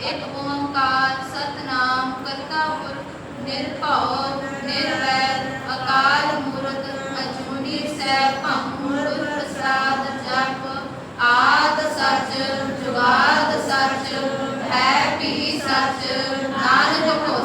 ਇੱਕ ਓੰਕਾਰ ਸਤਨਾਮ, ਕਰਤਾ ਪੁਰਖ, ਨਿਰਭਉ, ਨਿਰਵੈਰ, ਅਕਾਲ ਮੂਰਤ, ਅਜੂਨੀ ਸੈਭੰ ਭੰਗੁਰ ਪ੍ਰਸਾਦ, ਜਪ, ਆਦ ਸਚ ਜੁਗਾਦ ਸਚ ਹੈ ਭੀ ਸਚ ਨਾਨਕ ਕੋ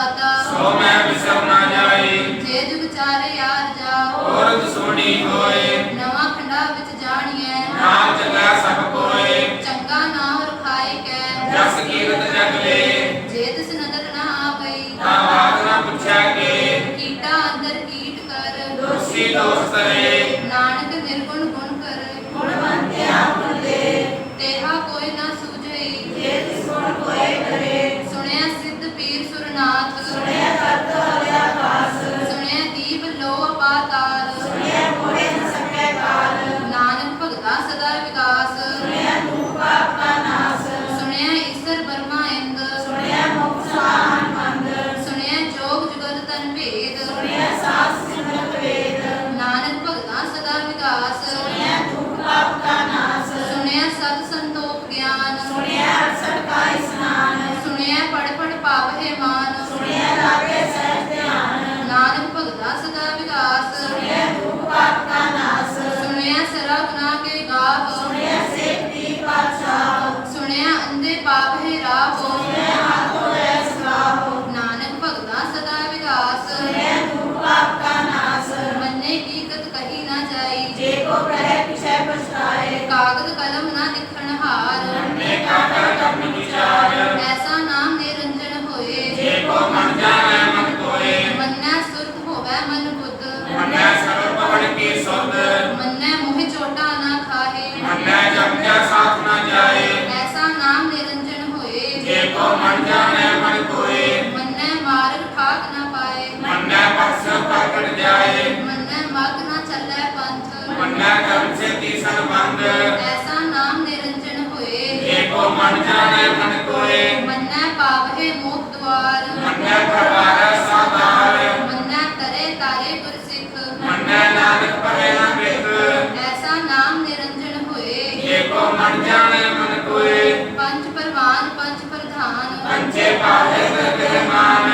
ਦਾਤਾ ਸੋ ਮੈਂ ਵਿਸਰ ਨਾ ਜਾਵਾਂ ಮಾತಾ ਕਰਾਂਗੇ ਗਾ ਸੋ ਮਨ ਜਾਣੈ ਮਨ ਕੋਏ ਮੰਨੈ ਮਾਰਗ ਠਾਕ ਨਾ ਪਾਏ। ਮੰਨੈ ਪਰਸ ਪ੍ਰਗਟ ਜਾਏ। ਮੰਨੈ ਮਗ ਨਾ ਚੱਲੈ ਪੰਥ। ਮੰਨੈ ਕਰਮ ਸੇਤੀ ਸਰਬੰਧ। ਐਸਾ ਨਾਮ ਨਿਰੰਜਨ ਹੋਏ। ਏਕੋ ਮਨ ਜਾਣੈ ਮਨ ਕੋਏ। ਮੰਨੈ ਪਾਵਹਿ ਮੋਖ ਦਵਾਰ। ਮੰਨੈ ਕਰਵਾਰੈ ਸਾਧਾਰ। ਮੰਨੈ ਕਰੇ ਤਾਰੇ ਗੁਰ ਸਿੱਖ ਮੰਨੈ ਨਾਨਕ ਪਰੇ ਨਾ ਬਿਖ ਐਸਾ ਨਾਮ ਨਿਰੰਜਨ ਹੋਏ। ਏਕੋ ਮਨ ਜਾਣੈ Ciebie, Panie, wybieramy.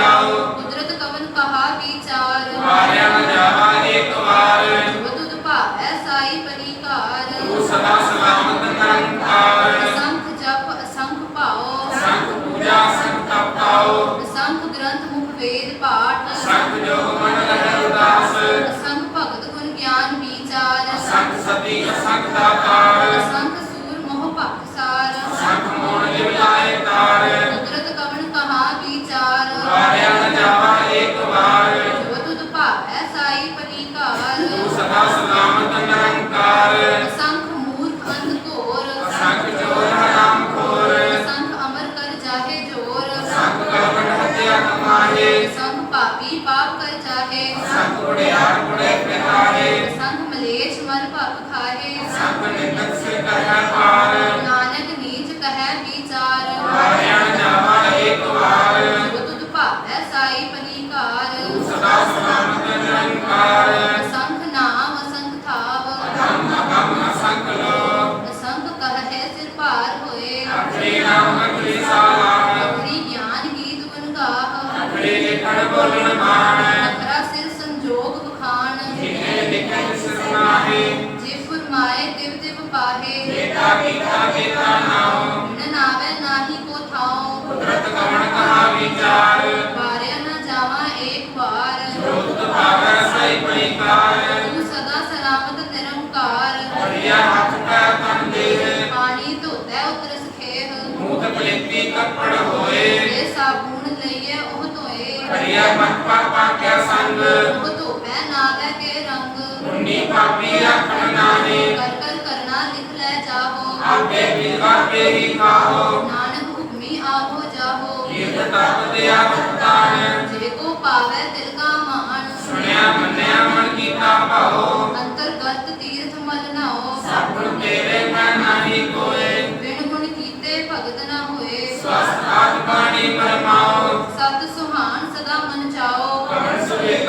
ao Amém. ਪਲੇਤੀ ਕੱਪੜ ਹੋਏ। ਜੇ ਸਾਬੂਨ ਲਈਏ ਉਹ ਧੋਏ। ਹਰੀਆ ਮੱਪਾ ਪਾਕਿਆ ਸੰਗ। ਉਹ ਧੋਪੈ ਨਾ ਲੈ ਕੇ ਰੰਗ। ਮੁੰਨੀ ਪਾਪੀ ਆਖਣ ਨਾਨੇ ਕਰ ਕਰ ਕਰਨਾ ਲਿਖ ਲੈ ਜਾਹੋ ਆਪੇ ਮਿਲਵਾ ਮੇਰੀ ਕਾਹੋ ਨਾਨਕ ਹੁਕਮੀ ਆਹੋ ਜਾਹੋ ਕੀਰਤ ਤਪ ਦੇ ਆਖਤਾਨ ਜੇ ਕੋ ਪਾਵੇ ਤਿਲ ਕਾ ਮਾਨ ਸੁਣਿਆ ਮੰਨਿਆ ਮਨ ਕੀਤਾ ਭਾਓ। ਅੰਤਰਗਤ ਦੀ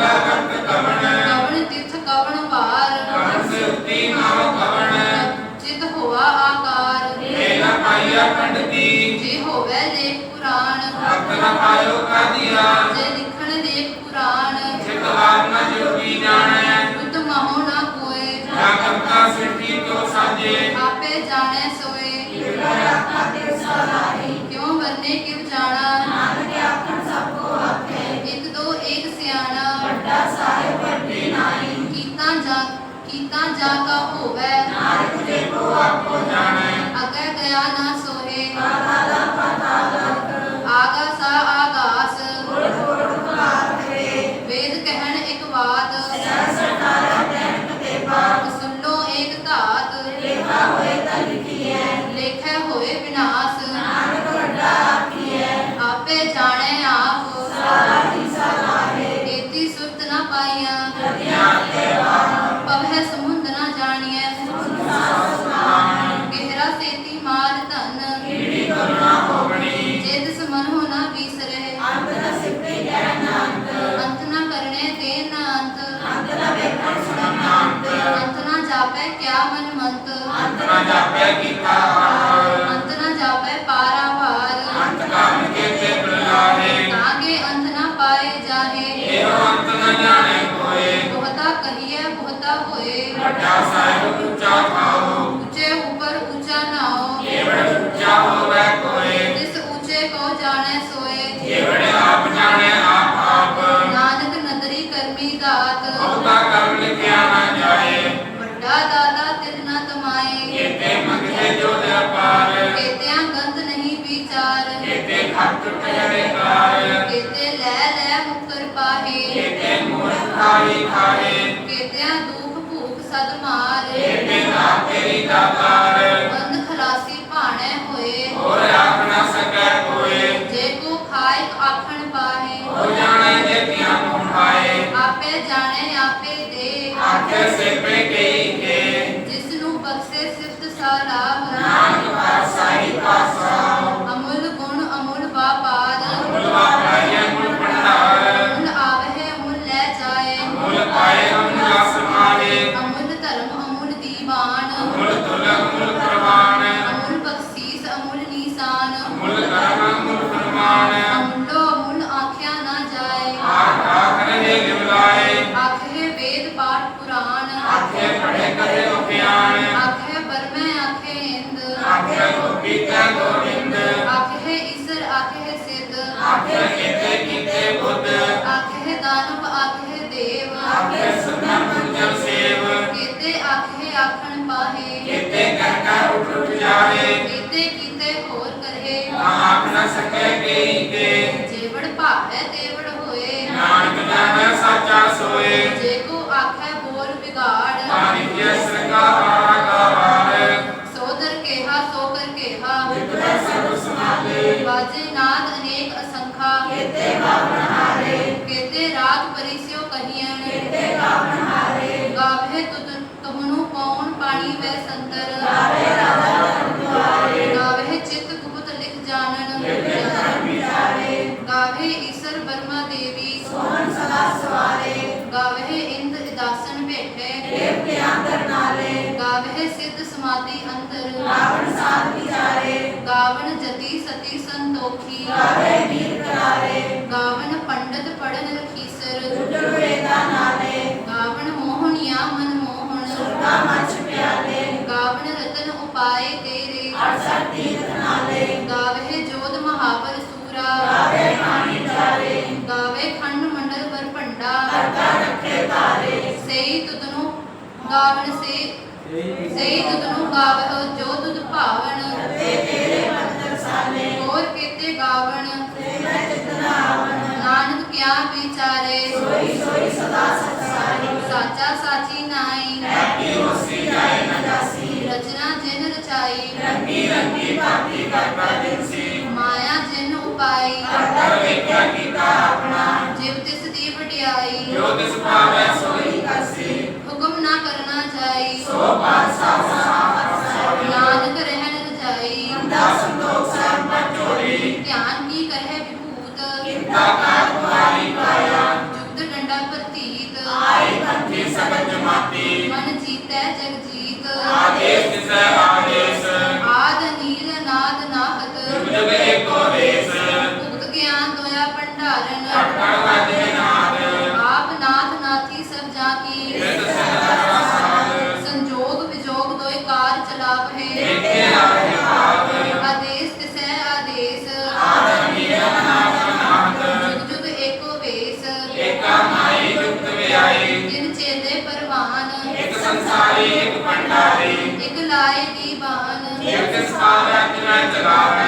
ਸੇਵਾ ਕਰਤ ਕਵਣ ਕਵਣ ਤਿਥ ਕਵਣ ਭਾਰ ਕਵਣ ਸੇ ਉਤੀ ਨਾਮ ਕਵਣ ਚਿਤ ਹੋਆ ਆਕਾਰ। ਜੇ ਨ ਪਾਇਆ ਪੰਡਤੀ ਜੇ ਹੋਵੇ ਲੇਖ ਪੁਰਾਣ। ਭਗਤ ਨ ਪਾਇਓ ਕਾਦੀਆ ਜੇ ਲਿਖਣ ਲੇਖ ਪੁਰਾਣ। ਜਿਤ ਹਾਰ ਨ ਜੋਗੀ ਜਾਣੈ ਬੁੱਧ ਮਹੁ ਨ ਕੋਏ। ਜਾ ਕਰਤਾ ਸਿਰਤੀ ਤੋ ਸਾਜੇ ਆਪੇ ਜਾਣੈ ਸੋਏ। ਕਿਰਪਾ ਰੱਖਾ ਤੇ ਸਾਰਾ ਤਾਂ ਜਾ ਕਾ ਹੋਵੇ। ਨਾਨਕ ਤੇ ਕੋ ਆਪੋ ਜਾਣੈ। ਅਗਰ ਗਿਆ ਨਾ ਸੋ ਮੁਕਰ ਕਰੇ ਕਾਇ ਕਿਤੇ ਲੈ ਲੈ ਮੁਕਰ ਪਾਹੇ। ਕਿਤੇ ਮੂੜ ਖਾਈ ਖਾਏ ਕਿਤਿਆਂ ਦੁਖ ਭੂਖ ਸਦ ਮਾਰ। ਕਿਤੇ ਨਾ ਤੇਰੀ ਦਾਤਾਰ ਬੰਦ ਖਲਾਸੀ ਭਾਣੇ ਹੋਏ। ਹੋਰ ਆਖ ਨਾ ਸਕੈ ਕੋਏ। ਜੇ ਕੋ ਖਾਇ ਆਖਣ ਪਾਹੇ। ਹੋ ਜਾਣੇ ਜੇ ਪਿਆ ਮੂੰਹ ਖਾਏ ਆਪੇ ਜਾਣੇ ਆਪੇ ਦੇ। ਆਖੇ ਸੇ ਪੇ ਕਈ ਕੇ। ਜਿਸ ਨੂੰ ਬਖਸ਼ੇ ਸਿਫਤ ਸਾਰਾ ਨਾਮ ਪਾਸਾਈ ਪਾਸ ਰਾਵਣ ਸਾਧ ਵਿਚਾਰੇ। ਗਾਵਨ ਜਤੀ ਸਤੀ ਸੰਤੋਖੀ। ਗਾਵੇ ਵੀਰ ਕਰਾਰੇ ਗਾਵਨ ਪੰਡਤ ਪੜਨ ਲਖੀਸਰ। ਜੁਟਰ ਵੇਦਾ ਨਾਲੇ। ਗਾਵਨ ਮੋਹਣਿਆ ਮਨ ਮੋਹਣ। ਸੁਰਗਾ ਮਚ ਪਿਆਲੇ। ਗਾਵਨ ਰਤਨ ਉਪਾਏ ਤੇਰੇ। ਅਰਸਰ ਤੀਰਥ ਨਾਲੇ। ਗਾਵੇ ਜੋਧ ਮਹਾਵਰ ਸੂਰਾ। ਗਾਵੇ ਪਾਣੀ ਚਾਰੇ। ਗਾਵੇ ਖੰਡ ਮੰਡਲ ਪਰ ਭੰਡਾ। ਕਰਤਾ ਰੱਖੇ ਤਾਰੇ। ਸਈ ਤੁਧਨੋ ਗਾਵਨ ਸੇ ਸਹੀ ਤੁਧ ਨੂੰ ਗਾਵਹੁ ਜੋ ਤੁਧ ਭਾਵਨ ਤੇ ਤੇਰੇ ਮੰਦਰ ਸਾਲੇ ਹੋਰ ਕੀਤੇ ਗਾਵਣ। ਤੇ ਮੈਂ ਚਿਤਨਾ ਆਵਣ। ਨਾਨਕ ਕਿਆ ਵਿਚਾਰੇ। ਸੋਈ ਸੋਈ ਸਦਾ ਸਤਸਾਰੀ ਸਾਚਾ ਸਾਚੀ ਨਾਈ। ਐਤੀ ਹੋਸੀ ਜਾਏ ਨਾ ਜਾਸੀ। ਰਚਨਾ ਜਿਨ ਰਚਾਈ। ਰੰਗੀ ਰੰਗੀ ਭਾਤੀ ਕਰਤਾ ਦਿਨਸੀ। ਮਾਇਆ ਜਿਨ ਉਪਾਈ। ਕਰਤਾ ਵੇਖਿਆ ਕੀਤਾ ਆਪਣਾ। ਜਿਵ ਤਿਸ ਦੀ ਵਡਿਆਈ। ਜੋ ਤਿਸ ਭਾਵੈ ਸੋ ਸੋ ਪਾਸਾ ਸਾਹ ਨਾਨਕ ਰਹਿਣ ਰਜਾਈ ਬੰਦਾ ਸੰਤੋਖ ਸਰਬ ਚੋਰੀ ਧਿਆਨ ਕੀ ਕਰੇ ਵਿਭੂਤ। ਕਿੰਤਾ to God.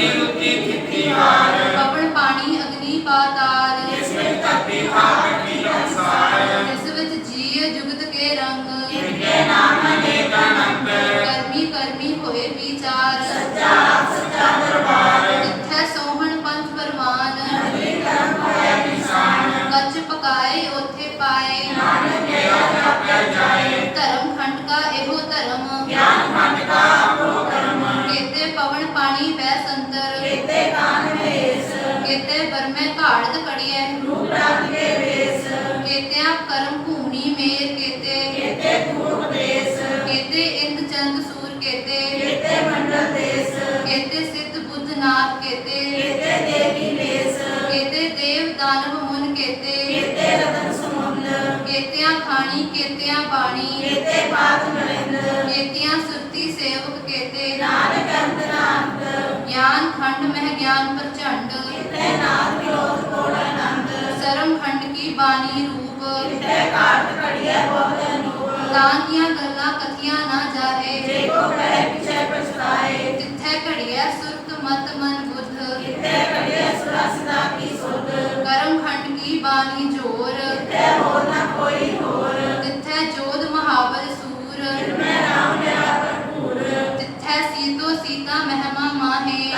ਧਰਤੀ ਰੁੱਤੀ ਥਿੱਤੀ ਵਾਰ ਪਵਨ ਪਾਣੀ ਅਗਨੀ ਪਾਤਾਲ। ਜਿਸ ਵਿੱਚ ਧਰਤੀ ਥਾਪ ਕੀ ਅਨਸਾਰ ਜਿਸ ਵਿੱਚ ਜੀਵ ਜੁਗਤ ਕੇ ਰੰਗ। ਜਿਨਕੇ ਨਾਮ ਅਨੇਕ ਅਨੰਤ ਕਰਮੀ ਕਰਮੀ ਹੋਏ ਵਿਚਾਰ। ਸੱਚਾ ਸੱਚਾ ਦਰਬਾਰ ਇੱਥੇ ਸੋਹਣ ਪੰਥ ਪਰਮਾਨ ਹਰੀ ਕਰਮ ਹੋਏ ਨਿਸ਼ਾਨ ਕੱਚ ਪਕਾਏ, ਉਥੇ ਪਾਏ। ਨਾਨਕ ਕੇ ਆਪਿਆ ਜਾਏ ਧਰਮ ਖੰਡ ਕਾ ਇਹੋ ਧਰਮ। ਗਿਆਨ ਖੰਡ ਕਾ ਘਾੜਤ ਕੜੀਐ ਰੂਪ ਰੰਗ ਕੇ ਵੇਸ। ਕੇਤਿਆਂ ਕਰਮ ਭੂਮੀ ਮੇਰ ਕੇਤੇ। ਕੀਤੇ ਧੂਪ ਦੇਸ ਕੇਤੇ ਇੰਦ ਚੰਦ ਸੂਰ ਕੇਤੇ। ਕੀਤੇ ਮੰਡਲ ਦੇਸ। ਕੇਤੇ ਸਿੱਧ ਬੁੱਧ ਨਾਥ ਕੇਤੇ। ਕੀਤੇ ਦੇਵੀ ਲੇਸ ਕੇਤੇ ਦੇਵ ਦਾਨਵ ਮੁਨ ਕੇਤੇ। ਕੀਤੇ ਰਤਨ ਸਮੁੰਦ। ਕੇਤਿਆਂ ਖਾਣੀ ਕੇਤਿਆਂ ਬਾਣੀ। ਕੀਤੇ ਪਾਤ ਨਰਿੰਦ ਕੇਤਿਆਂ ਸੁਰਤੀ ਸੇਵਕ ਕੇਤੇ। ਨਾਨਕ ਅੰਤ ਨਾਨਕ। ਗਿਆਨ ਖੰਡ ਮਹਿ ਗਿਆਨ ਪ੍ਰਚੰਡ। ਕੀਤੇ ਨਾਮ ਕਾਟ ਘੜੀਏ ਬਹੁਤ ਅਨੂਪ ਤਾਂ ਕੀਆਂ ਗੱਲਾਂ ਕਥੀਆਂ ਨਾ ਜਾਹੇ ਜੇ ਕੋ ਕਹੇ ਪਿਛੇ ਪਛਤਾਏ। ਜਿੱਥੈ ਘੜੀਐ ਸੁਰਤ ਮਤ ਮਨ ਬੁੱਧ। ਕੀਤੇ ਘੜੀਏ ਸੁਰਾ ਸਦਾ ਕੀ ਸੁਧ ਕਰਮ ਖੰਡ ਕੀ ਬਾਣੀ ਜੋਰ। ਕੀਤੇ ਹੋਰ ਨਾ ਕੋਈ ਹੋਰ। ਤਿੱਥੈ ਜੋਧ ਮਹਾਬਲ ਸੂਰ। ਮੈਂ ਰਾਮ ਲਿਆ ਭਰਪੂਰ। ਤਿੱਥੈ ਸੀਤੋ ਸੀਤਾ ਮਹਿਮਾ ਮਾਹੇ।